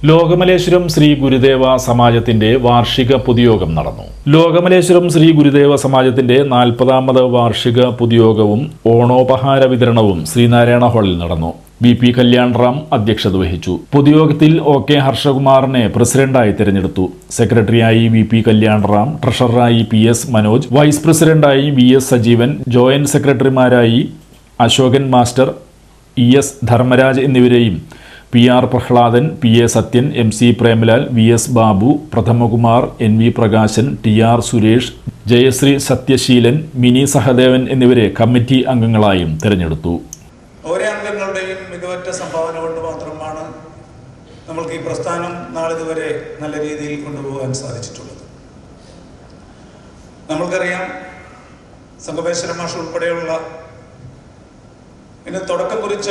ലോകമലേശ്വരം ശ്രീ ഗുരുദേവ സമാജത്തിന്റെ വാർഷിക പൊതുയോഗം നടന്നു. ലോകമലേശ്വരം ശ്രീ ഗുരുദേവ സമാജത്തിന്റെ നാൽപ്പതാമത് വാർഷിക പൊതുയോഗവും ഓണോപഹാര വിതരണവും ശ്രീനാരായണ ഹാളിൽ നടന്നു. വി പി കല്യാൺറാം അധ്യക്ഷത വഹിച്ചു. പൊതുയോഗത്തിൽ ഒ കെ ഹർഷകുമാറിനെ പ്രസിഡന്റായി തിരഞ്ഞെടുത്തു. സെക്രട്ടറിയായി വി പി കല്യാൺറാം ട്രഷററായി പി എസ് മനോജ് വൈസ് പ്രസിഡന്റായി V S Sajeevan joint സെക്രട്ടറിമാരായി Ashokan master E S Dharmaraj എന്നിവരെയും P R Prahladan P A Sathyan M C Premalal V S Babu Prathamakumar N V Prakashan T R Suresh Jayasree Sathyaseelan Mini Sahadevan എന്നിവരെ committee അംഗങ്ങളായും തെരഞ്ഞെടുത്തു. ഓരോ അംഗങ്ങളുടെയും മികവറ്റ സംഭാവന കൊണ്ട് മാത്രമാണ് നമ്മൾക്ക് ഈ പ്രസ്ഥാനം നാളിതുവരെ നല്ല രീതിയിൽ കൊണ്ടുപോകാൻ സാധിച്ചിട്ടുള്ളത്. നമ്മൾക്കറിയാം സംഗമേശ്വര മാഷ് ഉൾപ്പെടെയുള്ള ഇന്ന് തുടക്കം കുറിച്ച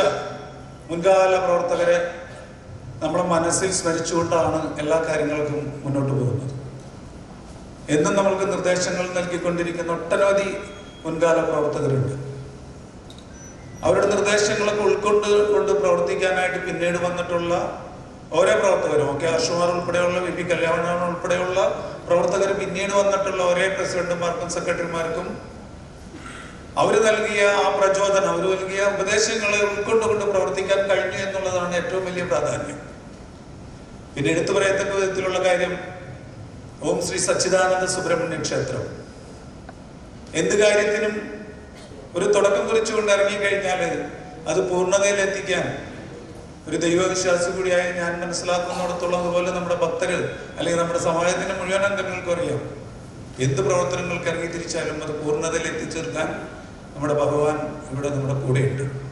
മുൻകാല പ്രവർത്തകരെ നമ്മുടെ മനസ്സിൽ സ്മരിച്ചുകൊണ്ടാണ് എല്ലാ കാര്യങ്ങൾക്കും മുന്നോട്ട് പോകുന്നത്. എന്നും നമ്മൾക്ക് നിർദ്ദേശങ്ങൾ നൽകിക്കൊണ്ടിരിക്കുന്ന ഒട്ടനവധി മുൻകാല പ്രവർത്തകരുണ്ട്. അവരുടെ നിർദ്ദേശങ്ങളൊക്കെ ഉൾക്കൊണ്ട് കൊണ്ട് പ്രവർത്തിക്കാനായിട്ട് പിന്നീട് വന്നിട്ടുള്ള ഓരോ പ്രവർത്തകരും ഒക്കെ അശുമാർ ഉൾപ്പെടെയുള്ള വി പി കല്യാണ ഉൾപ്പെടെയുള്ള പ്രവർത്തകർ പിന്നീട് വന്നിട്ടുള്ള ഒരേ പ്രസിഡന്റുമാർക്കും സെക്രട്ടറിമാർക്കും അവർ നൽകിയ ആ പ്രചോദനം അവർ നൽകിയ ഉപദേശങ്ങളെ ഉൾക്കൊണ്ടുകൊണ്ട് പ്രവർത്തിക്കാൻ കഴിഞ്ഞു എന്നുള്ളതാണ് ഏറ്റവും വലിയ പ്രാധാന്യം. പിന്നെ എടുത്തു പറയത്തക്ക വിധത്തിലുള്ള കാര്യം ഓം ശ്രീ സച്ചിദാനന്ദ സുബ്രഹ്മണ്യ ക്ഷേത്രം. എന്ത് കാര്യത്തിനും ഒരു തുടക്കം കുറിച്ചുകൊണ്ട് ഇറങ്ങിക്കഴിഞ്ഞാൽ അത് പൂർണതയിൽ എത്തിക്കാൻ ഒരു ദൈവവിശ്വാസി കൂടിയായി ഞാൻ മനസ്സിലാക്കുന്നിടത്തോളം അതുപോലെ നമ്മുടെ ഭക്തര് അല്ലെങ്കിൽ നമ്മുടെ സമാജത്തിന്റെ മുഴുവൻ അംഗങ്ങൾക്കും അറിയാം. എന്ത് പ്രവർത്തനങ്ങൾക്ക് ഇറങ്ങി തിരിച്ചാലും അത് പൂർണതയിൽ എത്തിച്ചേർക്കാൻ നമ്മുടെ ഭഗവാൻ ഇവിടെ നമ്മുടെ കൂടെയുണ്ട്.